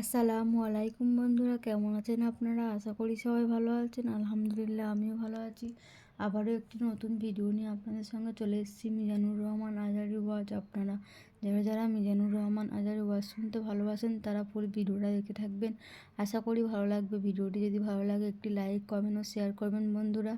আসসালামু আলাইকুম বন্ধুরা, কেমন আছেন আপনারা? আশা করি সবাই ভালো আছেন। আলহামদুলিল্লাহ, আমিও ভালো আছি। আবারও একটি নতুন ভিডিও নিয়ে আপনাদের সঙ্গে চলে এসেছি, মিজানুর রহমান আজারি ওয়াজ। আপনারা যারা যারা মিজানুর রহমান আজারি ওয়াজ শুনতে ভালোবাসেন, তারা পুরো ভিডিওটা দেখে থাকবেন। আশা করি ভালো লাগবে। ভিডিওটি যদি ভালো লাগে, একটি লাইক কমেন্ট ও শেয়ার করবেন বন্ধুরা।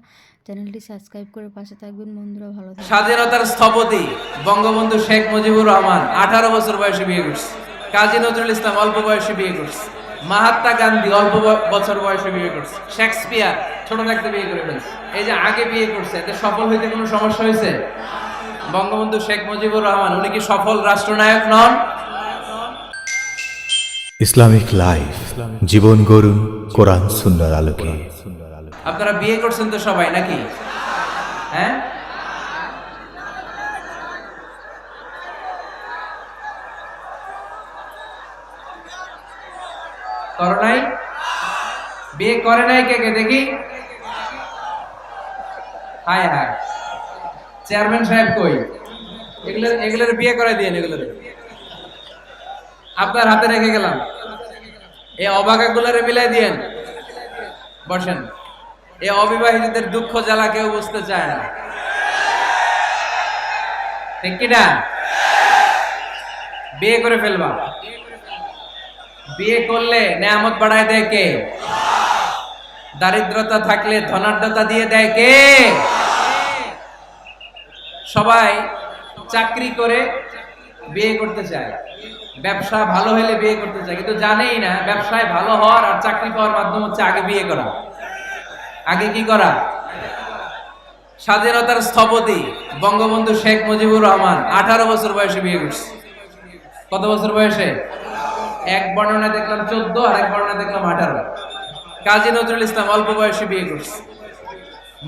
চ্যানেলটি সাবস্ক্রাইব করে পাশে থাকবেন বন্ধুরা, ভালো থাকবেন। স্বাধীনতার স্থপতি বঙ্গবন্ধু শেখ মুজিবুর রহমান, আঠারো বছর বয়সে বিয়ে করছে। কাজী নজরুল ইসলাম অল্প বয়সে বিয়ে করছে। মহাত্মা গান্ধী অল্প বছর বয়সে বিয়ে করছে। শেক্সপিয়ার ছোট থাকতে বিয়ে করে ফেলছে। এই যে আগে বিয়ে করছে এতে সফল হইতে কোনো সমস্যা হয়েছে বঙ্গবন্ধু শেখ মুজিবুর রহমান উনি কি সফল রাষ্ট্রনায়ক নন? ইসলামিক লাইফ জীবন গরুন কোরআন সুন্নার আলোকে। আপনারা বিয়ে করছেন তো সবাই নাকি? হ্যাঁ? করো নাই? বিয়ে করে নাই কে কে? দেখি। হায় হায়। চেয়ারম্যান সাহেব কই? এগুলো, এগুলোর বিয়ে করে দিয়ে এগুলোর। আপনার হাতে রেখে গেলাম। এই অবাকাগুলোরে মিলাই দিয়েন। বসেন। এই অবিবাহিতদের দুঃখ জ্বালা কেউ বুঝতে চায় না। ঠিক কিনা? বিয়ে করে ফেলবা। বিয়ে করলে নেয়ামত বাড়ায় দেয় কে? দারিদ্রতা থাকলে ধনাঢ্যতা দিয়ে দেয় কে? সবাই চাকরি করে বিয়ে করতে চায়। ব্যবসা ভালো হলে বিয়ে করতে চায়। কিন্তু জানেই না, ব্যবসায় ভালো হওয়ার আর চাকরি পাওয়ার মাধ্যম হচ্ছে আগে বিয়ে করা। আগে কি করা? স্বাধীনতার স্থপতি বঙ্গবন্ধু শেখ মুজিবুর রহমান আঠারো বছর বয়সে বিয়ে করছে। কত বছর বয়সে? এক বর্ণনা দেখলাম চোদ্দ, আর এক বর্ণনা দেখলাম আঠারো। কাজী নজরুল ইসলাম অল্প বয়সে বিয়ে করছে।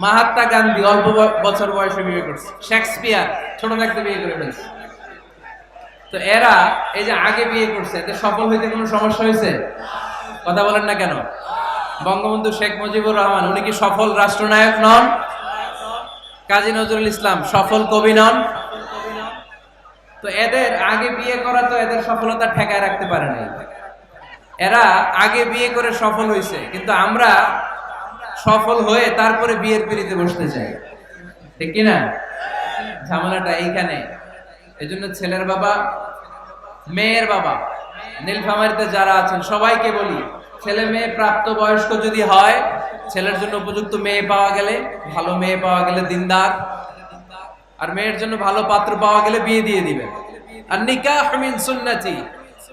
মাহাত্মা গান্ধী অল্প বছর বয়সে বিয়ে করছে। শেক্সপিয়ার, ছোট থাকতে বিয়ে করে ফেলছে। তো এরা এই যে আগে বিয়ে করছে, এতে সফল হইতে কোনো সমস্যা হয়েছে কথা বলেন না কেন? বঙ্গবন্ধু শেখ মুজিবুর রহমান, উনি কি সফল রাষ্ট্রনায়ক নন? কাজী নজরুল ইসলাম সফল কবি নন? তো এদের আগে বিয়ে করা তো এদের সফলতা ঠেকায় রাখতে পারে নাই। এরা আগে বিয়ে করে সফল হয়েছে কিন্তু আমরা সফল হয়ে তারপরে বিয়ের পিড়িতে বসতে চাই। ঠিক কি না? ঝামেলাটা এইখানে। এই জন্য ছেলের বাবা, মেয়ের বাবা, নীলফামারিতে যারা আছেন, সবাইকে বলি, ছেলে মেয়ে প্রাপ্ত বয়স্ক যদি হয়, ছেলের জন্য উপযুক্ত মেয়ে পাওয়া গেলে, ভালো মেয়ে পাওয়া গেলে দিনদার। আর মেয়ের জন্য ভালো পাত্র পাওয়া গেলে বিয়ে দিয়ে দিবেন আর নিকাহ মিন সুন্নতি,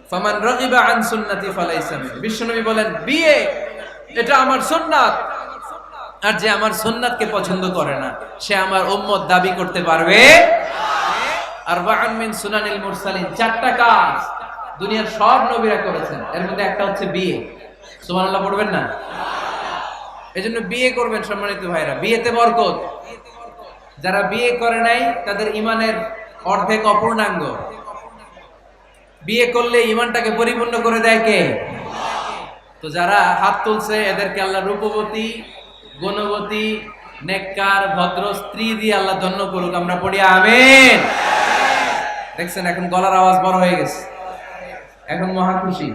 ফামান রাগিবা আন সুন্নতি ফালাইসা বিশ্বনবী বলেন, বিয়ে, এটা আমার সুন্নাত। আর যে আমার সুন্নাতকে পছন্দ করে না, সে আমার উম্মত দাবি করতে পারবে। আর বাআন মিন সুনানিল মুরসালিন, চারটা কাজ দুনিয়ার সব নবীরা করেছেন। এর মধ্যে একটা হচ্ছে বিয়ে। সুবহানাল্লাহ পড়বেন না? এজন্য বিয়ে করবেন সম্মানিত ভাইরা। বিয়েতে বরকত। যারা বিয়ে করে নাই, তাদের ইমানের অর্ধেক অপূর্ণাঙ্গ। বিয়ে করলে ইমানটাকে পরিপূর্ণ করে দেয় কে? তো যারা হাত তুলছে, এদেরকে আল্লাহ রূপবতী, গুণবতী, নেককার, ভদ্র স্ত্রী দিয়ে আল্লাহ ধন্য করুক, আমরা পড়ি আমেন। দেখছেন, এখন গলার আওয়াজ বড় হয়ে গেছে। এখন মহা খুশি।